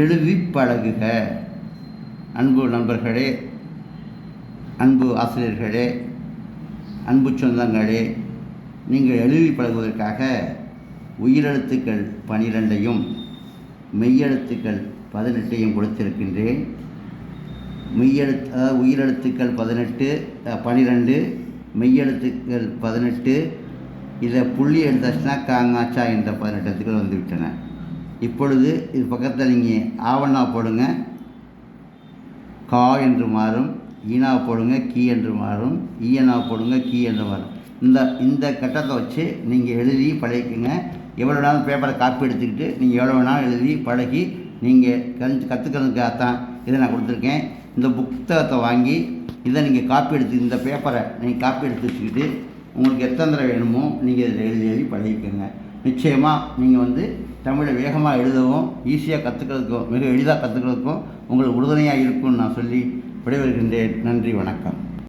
எழுதி பழகுக. அன்பு நண்பர்களே அன்பு ஆசிரியர்களே அன்பு சொந்தங்களே நீங்கள் எழுதி பழகுவதற்காக உயிரெழுத்துக்கள் பனிரெண்டையும் மெய்யெழுத்துக்கள் பதினெட்டையும் கொடுத்திருக்கின்றேன். மெய்யெழுத்து அதாவது உயிரெழுத்துக்கள் பதினெட்டு பனிரெண்டு மெய்யெழுத்துக்கள் பதினெட்டு இதை புள்ளி எழுத்தாச்சுன்னா காங்காச்சா என்ற பதினெட்டு எழுத்துக்கள் வந்துவிட்டன. இப்பொழுது இது பக்கத்தில் நீங்கள் ஆவண்ணா போடுங்க. கா என்று மாறும் ஈனா போடுங்க கீ என்று மாறும் ஈயனா போடுங்க கீ என்று மாறும். இந்த இந்த கட்டத்தை வச்சு நீங்கள் எழுதி பழகிக்கங்க. எவ்வளோ வேணாலும் பேப்பரை காப்பி எடுத்துக்கிட்டு நீங்கள் எவ்வளோ வேணாலும் எழுதி பழகி நீங்கள் கஞ்சி கற்றுக்கிறதுக்காக தான் இதை நான் கொடுத்துருக்கேன். இந்த புத்தகத்தை வாங்கி இதை நீங்கள் காப்பி எடுத்து இந்த பேப்பரை நீங்கள் காப்பி எடுத்து வச்சுக்கிட்டு உங்களுக்கு எத்தனை தடவை வேணுமோ நீங்கள் இதில் எழுதி எழுதி பழகிக்கோங்க. நிச்சயமாக நீங்கள் வந்து தமிழை வேகமாக எழுதவும் ஈஸியாக கற்றுக்கிறதுக்கும் மிக எளிதாக கற்றுக்கிறதுக்கும் உங்களுக்கு உறுதுணையாக இருக்கும்னு நான் சொல்லி விடைபெறுகின்றேன். நன்றி வணக்கம்.